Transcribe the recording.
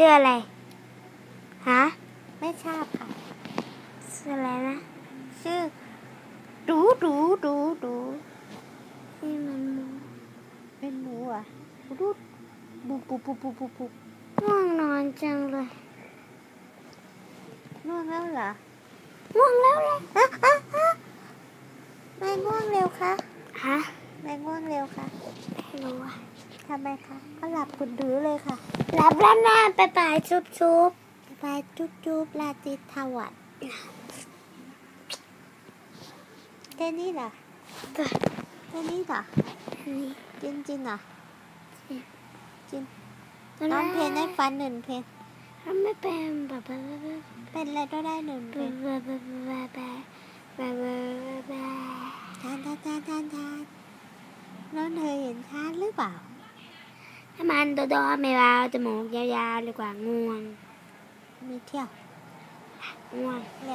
ชื่ออะไร ฮะ ไม่ทราบค่ะ ชื่ออะไรนะ ชื่อ ดูดูดูดูนี่มันหมูเป็นหมูอะดูบุบบุบบุบบุบบุบุง่วงนอนจังเลยง่วงแล้วเหรอง่วงแล้วเลยไม่ง่วงเร็วคะฮะ ไม่ง่วงเร็วค่ะ ไม่รู้อะ ทำไมคะก็หลับคุณดื้อเลยค่ะ หลับแล้วนะไปไปชุบชุบไปจุ๊บจุ๊บลาติทวัดแค่นี้เหรอแค่นี้เหรอจริงจริงเหรอจริงตอนน้องเพลงให้ฟันหนึ่งเพลงทำไม่เป็นแบบเป็นอะไรก็ได้หนึ่งเพลงแบบแบบแบบแบบแบบแบบทานทานทานทานทานน้องเธอเห็นทานหรือเปล่า ถ้ามันโดๆไม่เบาจมูกยาวๆดีกว่าง่วงมีเที่ยวง่วงเ